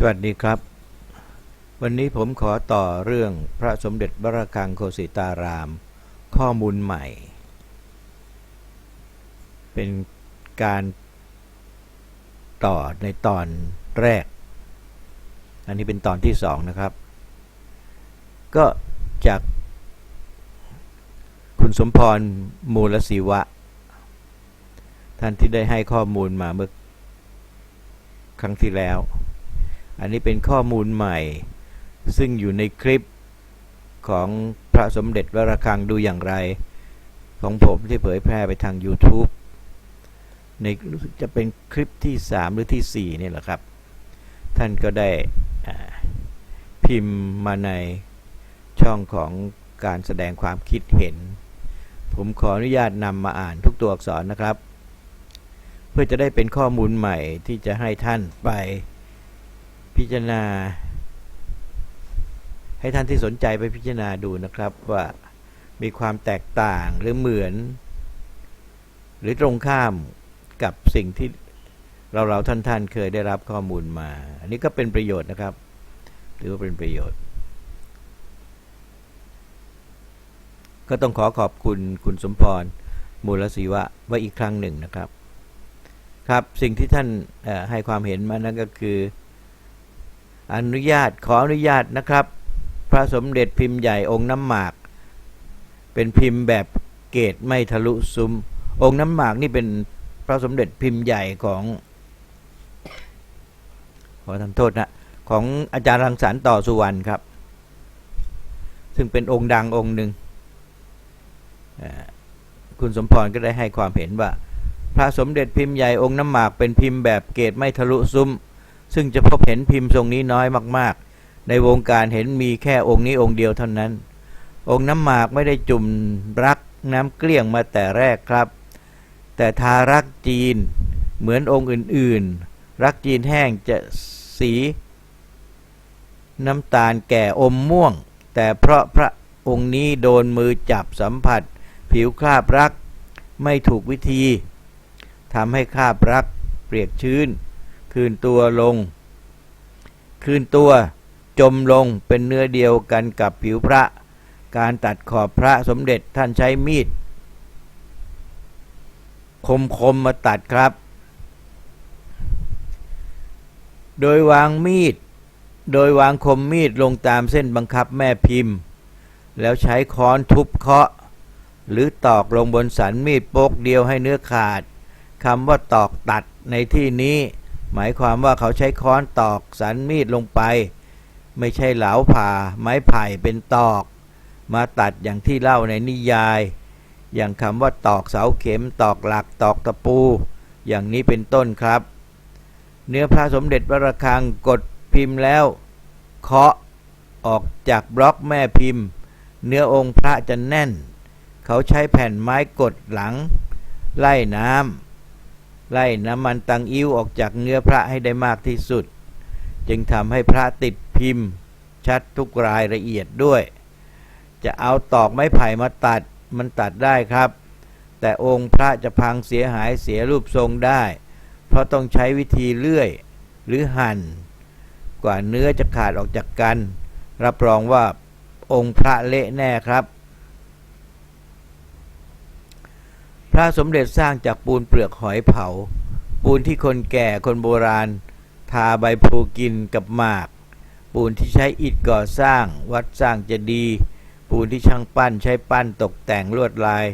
สวัสดีครับ วันนี้ผมขอต่อเรื่องพระสมเด็จพระกังโคสิตาราม ข้อมูลใหม่ เป็นการต่อในตอนแรก อันนี้เป็นตอนที่สองนะครับ ก็จากคุณสมพรมูลศิวะ ท่านที่ได้ให้ข้อมูลมาเมื่อครั้งที่แล้ว อันนี้เป็นข้อมูลใหม่ ซึ่งอยู่ในคลิปของพระสมเด็จวรคังดูอย่างไร ของผมที่เผยแพร่ไปทาง YouTube ในรู้สึกจะเป็นคลิปที่ 3 หรือที่ 4 นี่แหละครับ ท่านก็ได้พิมพ์มาในช่องของการแสดงความคิดเห็น ผมขออนุญาตนำมาอ่านทุกตัวอักษรนะครับ เพื่อจะได้เป็นข้อมูลใหม่ที่จะให้ท่านไป พิจารณา ให้ท่านที่สนใจไปพิจารณาดูนะครับว่ามีความแตกต่างหรือเหมือน หรือตรงข้ามกับสิ่งที่เราเราท่านท่านๆเคยได้รับข้อมูลมา อันนี้ก็เป็นประโยชน์นะครับถือว่าเป็นประโยชน์ ก็ต้องขอขอบคุณคุณสมพรมูลศิวะไว้อีกครั้งหนึ่งนะครับ ครับสิ่งที่ท่านให้ความเห็นมานั้นก็คือ อนุญาตขออนุญาตนะครับ พระสมเด็จพิมพ์ใหญ่องค์น้ำหมาก เป็นพิมพ์แบบเกตไม่ทะลุซุ้มองค์น้ำหมากนี่เป็นพระสมเด็จพิมพ์ใหญ่ของขอทำโทษนะของอาจารย์รังสรรค์ต่อสุวรรณครับ ซึ่งเป็นองค์ดังองค์หนึ่งคุณสมพรก็ได้ให้ความเห็นว่า พระสมเด็จพิมพ์ใหญ่องค์น้ำหมากเป็นพิมพ์แบบเกตไม่ทะลุซุ้ม ซึ่งจะพบเห็นพิมพ์ทรงนี้น้อยมาก ๆ ในวงการเห็นมีแค่องค์นี้องค์เดียวเท่านั้น องค์น้ำหมากไม่ได้จุ่มรักน้ำเกลี้ยงมาแต่แรกครับ แต่ทารักจีนเหมือนองค์อื่น ๆ รักจีนแห้งจะสี น้ำตาลแก่อมม่วง แต่เพราะพระองค์นี้โดนมือจับสัมผัส ผิวคราบรักไม่ถูกวิธีทำให้คราบรักเปียกชื้น คืนตัวลง คืนตัวจมลงเป็นเนื้อเดียวกันกับผิวพระ การตัดขอบพระสมเด็จท่านใช้มีด คมคมมาตัดครับ โดยวางมีด โดยวางคมมีดลงตามเส้นบังคับแม่พิมพ์ แล้วใช้ค้อนทุบเคาะ หรือตอกลงบนสันมีดโป๊กเดียวให้เนื้อขาดคำว่าตอกตัดในที่นี้ หมายความว่าเขาใช้ค้อนตอกสันมีดลงไป ไม่ใช่เหลาผ่า ไม้ไผ่เป็นตอก มาตัดอย่างที่เล่าในนิยาย อย่างคำว่าตอกเสาเข็มตอกหลักตอกตะปู อย่างนี้เป็นต้นครับ เนื้อพระสมเด็จพระระฆังกดพิมพ์แล้ว เคาะออกจากบล็อกแม่พิมพ์ เนื้อองค์พระจะแน่น เขาใช้แผ่นไม้กดหลัง ไล่น้ำ ไล่น้ำมันตังอิ้วออกจากเนื้อพระให้ได้มากที่สุด จึงทำให้พระติดพิมพ์ ชัดทุกรายละเอียดด้วย จะเอาตอกไม้ไผ่มาตัดมันตัดได้ครับ แต่องค์พระจะพังเสียหายเสียรูปทรงได้ เพราะต้องใช้วิธีเลื่อยหรือหั่น กว่าเนื้อจะขาดออกจากกัน รับรองว่าองค์พระเละแน่ครับ พ ระสมเด็จสร้างจากปูนเปลือกหอยเผา ปูนที่คนแก่คนโบราณ ทาใบพลูกินกับหมาก ปูนที่ใช้อิฐก่อสร้าง วัดสร้างเจดีย์ปูนที่ช่างปั้นใช้ปั้นตกแต่งลวดลาย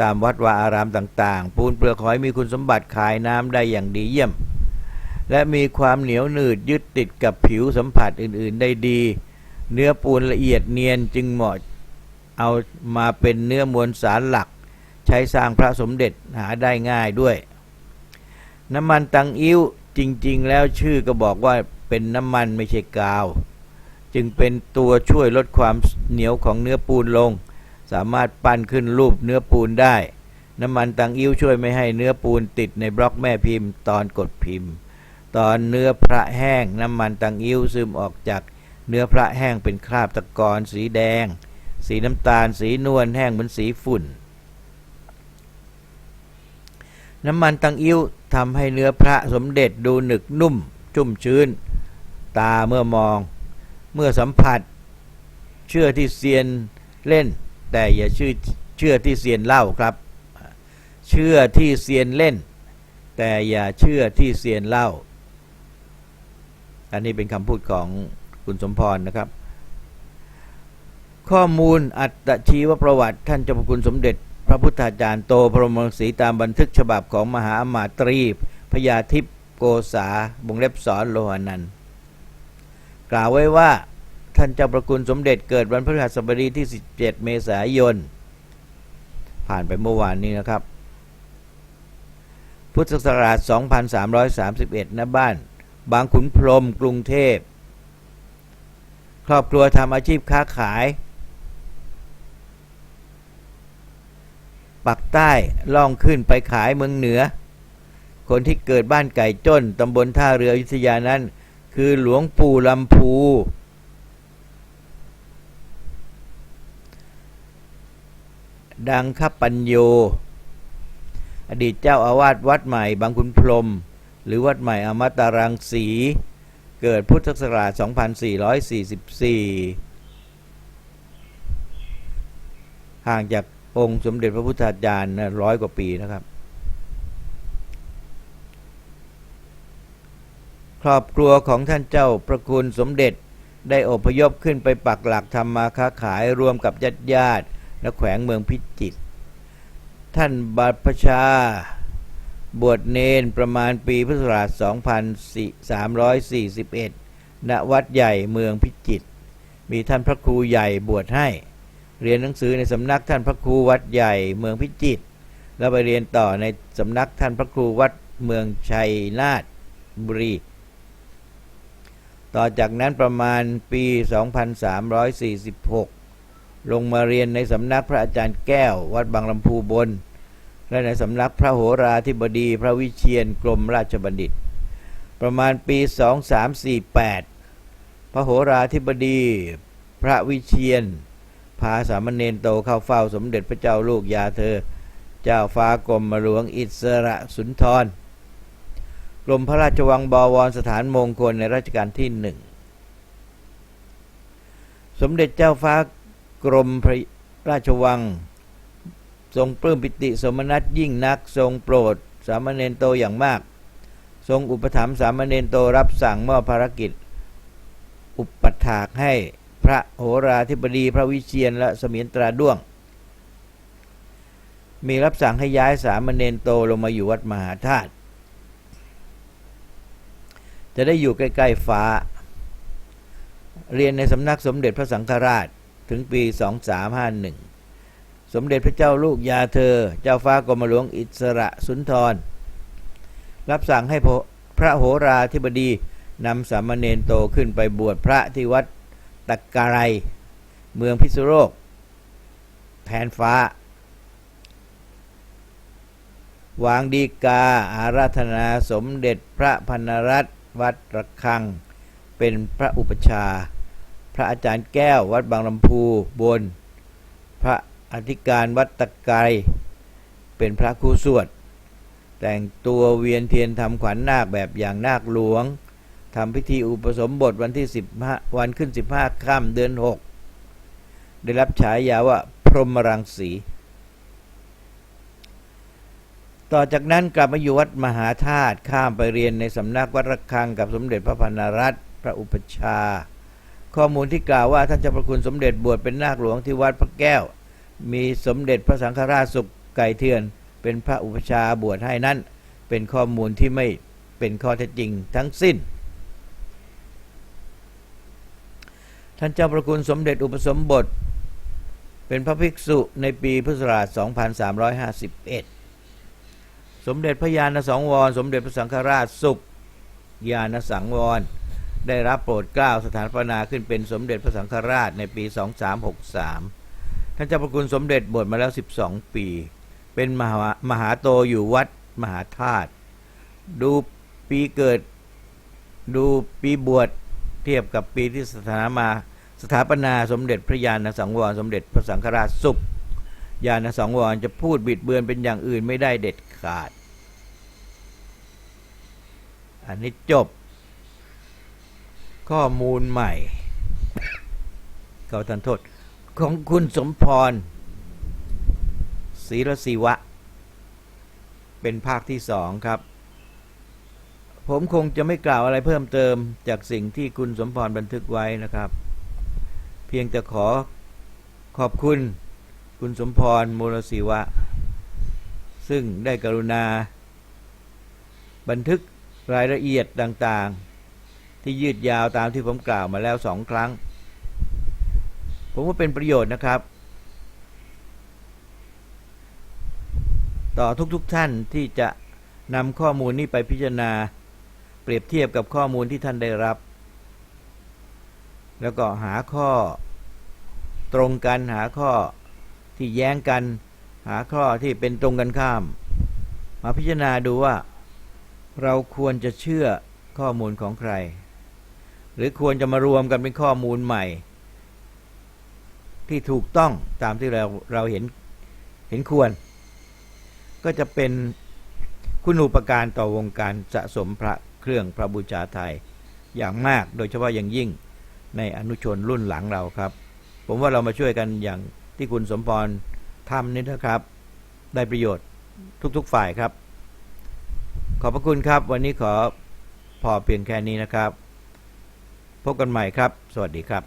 ตามวัดวาอารามต่างๆ ปูนเปลือกหอยมีคุณสมบัติขายน้ำได้อย่างดีเยี่ยม และมีความเหนียวหนืดยึดติดกับผิวสัมผัสอื่นๆได้ดี เนื้อปูนละเอียดเนียนจึงเหมาะเอามาเป็นเนื้อมวลสารหลัก ใช้สร้างพระสมเด็จหาได้ง่ายด้วย น้ำมันตังอิ้วจริง ๆ แล้วชื่อก็บอกว่าเป็นน้ำมันไม่ใช่กาว จึงเป็นตัวช่วยลดความเหนียวของเนื้อปูนลง สามารถปั้นขึ้นรูปเนื้อปูนได้ น้ำมันตังอิ้วช่วยไม่ให้เนื้อปูนติดในบล็อกแม่พิมพ์ ตอนกดพิมพ์ ตอนเนื้อพระแห้งน้ำมันตังอิ้วซึมออกจากเนื้อพระแห้งเป็นคราบตะกอนสีแดง สีน้ำตาล สีนวลแห้งเหมือนสีฝุ่น น้ำมันตังอิ้วทำให้เนื้อพระสมเด็จดูหนึกนุ่ม ชุ่มชื้น ตาเมื่อมอง เมื่อสัมผัส เชื่อที่เซียนเล่น แต่อย่าชื่อเชื่อที่เซียนเล่าครับ เชื่อที่เซียนเล่น แต่อย่าเชื่อที่เซียนเล่า อันนี้เป็นคำพูดของคุณสมพรนะครับ ข้อมูลอัตชีวประวัติท่านเจ้าพระคุณสมเด็จ พระพุทธาจารย์โตพรหมรังสีตามบันทึกฉบับของมหาอมาตรีพญาทิพโกษาบงเล็บสอนโลหานันกล่าวไว้ว่าท่านเจ้าประคุณสมเด็จเกิดวันพฤหัสบดีที่ 17 เมษายน ผ่านไปเมื่อวานนี้นะครับ พุทธศักราช 2331 ณ บ้าน บางขุนพรมกรุงเทพ ครอบครัวทำอาชีพค้าขาย ปักใต้ล่องขึ้นไปขายเมืองเหนือ คนที่เกิดบ้านไก่จ้นตำบลท่าเรืออยุธยานั้น คือหลวงปู่ลำพูดังขปัญโย อดีตเจ้าอาวาสวัดใหม่บางขุนพรม หรือวัดใหม่อมตารังสี เกิดพุทธศักราช 2444 ห่างจาก องค์สมเด็จพระพุทธาจารย์นะร้อยกว่าปีนะครับ ครอบครัวของท่านเจ้าประคุณสมเด็จได้อพยพขึ้นไปปักหลักทำมาค้าขายรวมกับญาติญาติและแขวงเมืองพิจิตรท่านบาทประชา บวชเนนประมาณปีพุทธศักราช 2341 ณ วัดใหญ่เมืองพิจิตร มีท่านพระครูใหญ่บวชให้ เรียนหนังสือในสำนักท่านพระครูวัดใหญ่เมืองพิจิตรแล้วไปเรียนต่อในสำนักท่านพระครูวัดเมืองชัยนาทบุรี ต่อจากนั้นประมาณปี 2346 ลงมาเรียนในสำนักพระอาจารย์แก้ว วัดบางลำพูบน และในสำนักพระโหราธิบดีพระวิเชียนกรมราชบัณฑิต ประมาณปี 2348 พระโหราธิบดีพระวิเชียน พาสามเณรโตเข้าเฝ้าสมเด็จพระเจ้าลูกยาเธอ เจ้าฟ้ากรมหลวงอิสระสุนทรกรมพระราชวังบวรสถานมงคลในรัชกาลที่หนึ่งสมเด็จเจ้าฟ้ากรมพระราชวัง ทรงปลื้มปิติสมนัตยิ่งนักทรงโปรด สามเณรโตอย่างมาก ทรงอุปถัมภ์สามเณรโตรับสั่งมอบภารกิจ อุปถากให้ ระโหราธิบดีพระวิเชียนและเสมียนตราด้วง มีรับสั่งให้ย้ายสามเณรโตลงมาอยู่วัดมหาธาตุจะได้อยู่ใกล้ๆฟ้า เรียนในสำนักสมเด็จพระสังฆราชถึงปี 2351 สมเด็จพระเจ้าลูกยาเธอ เจ้าฟ้ากรมหลวงอิสระสุนทร รับสั่งให้พระโหราธิบดีนำสามเณรโตขึ้นไปบวชพระที่วัด ตะการัย เมืองพิษณุโลกแทนฟ้า วางดีกาอาราธนาสมเด็จพระพันรัตน์วัดระฆัง เป็นพระอุปชา พระอาจารย์แก้ววัดบางลำพูบน พระอธิการวัดตะไกรเป็นพระครูสวด แต่งตัวเวียนเทียนทำขวัญนาคแบบอย่างนาคหลวง ทำพิธีอุปสมบทวันที่15วันขึ้น15ค่ำเดือน6ได้รับฉายาว่าพรหมรังสี ต่อจากนั้นกลับมาอยู่วัดมหาธาตุข้ามไปเรียนในสำนักวัดระฆังกับสมเด็จพระพันรัตน์พระอุปชา ข้อมูลที่กล่าวว่าท่านเจ้าพระคุณสมเด็จบวชเป็นนาคหลวงที่วัดพระแก้ว มีสมเด็จพระสังฆราชสุขไก่เทือน เป็นพระอุปชาบวชให้นั้น เป็นข้อมูลที่ไม่เป็นข้อเท็จจริงทั้งสิ้น ท่านเจ้าพระคุณสมเด็จอุปสมบท เป็นพระภิกษุในปีพุทธศักราช 2351 สมเด็จพระญาณสังวร สมเด็จพระสังฆราชสุขญาณสังวร ได้รับโปรดเกล้าสถานปนาขึ้นเป็นสมเด็จพระสังฆราชในปี 2363 ท่านเจ้าพระคุณสมเด็จบวชมาแล้ว 12 ปี เป็นมหามหาโตอยู่วัดมหาธาตุดูปีเกิดดูปีบวชเทียบกับปีที่สถามา สถาปนาสมเด็จพระญาณสังวรสมเด็จพระสังฆราชสุขญาณสังวรจะพูดบิดเบือนเป็นอย่างอื่นไม่ได้เด็ดขาด อันนี้จบ ข้อมูลใหม่เขาทันโทษ ของคุณสมพรศรีรศิวะ เป็นภาคที่สองครับ ผมคงจะไม่กล่าวอะไรเพิ่มเติมจากสิ่งที่คุณสมพรบันทึกไว้นะครับ เพียงแต่ขอขอบคุณคุณสมพรมูลศิวะ ซึ่งได้กรุณา บันทึกรายละเอียดต่างๆ ที่ยืดยาวตามที่ผมกล่าวมาแล้วสองครั้ง ผมว่าเป็นประโยชน์นะครับ ต่อทุกๆทท่านที่จะนำข้อมูลนี้ไปพิจารณา เปรียบเทียบกับข้อมูลที่ท่านได้รับ แล้วก็หาข้อตรงกันหาข้อที่แย้งกัน หาข้อที่เป็นตรงกันข้าม มาพิจารณาดูว่า เราควรจะเชื่อข้อมูลของใคร หรือควรจะมารวมกันเป็นข้อมูลใหม่ ที่ถูกต้องตามที่เราเราเห็นเห็นควร ก็จะเป็นคุณูปการต่อวงการสะสมพระเครื่องพระบูชาไทยอย่างมากโดยเฉพาะอย่างยิ่ง ในอนุชนรุ่นหลังเราครับ ผมว่าเรามาช่วยกันอย่างที่คุณสมพรทำนี่นะครับ ได้ประโยชน์ทุกๆฝ่ายครับ ขอบพระคุณครับ วันนี้ขอพอเพียงแค่นี้นะครับ พบกันใหม่ครับ สวัสดีครับ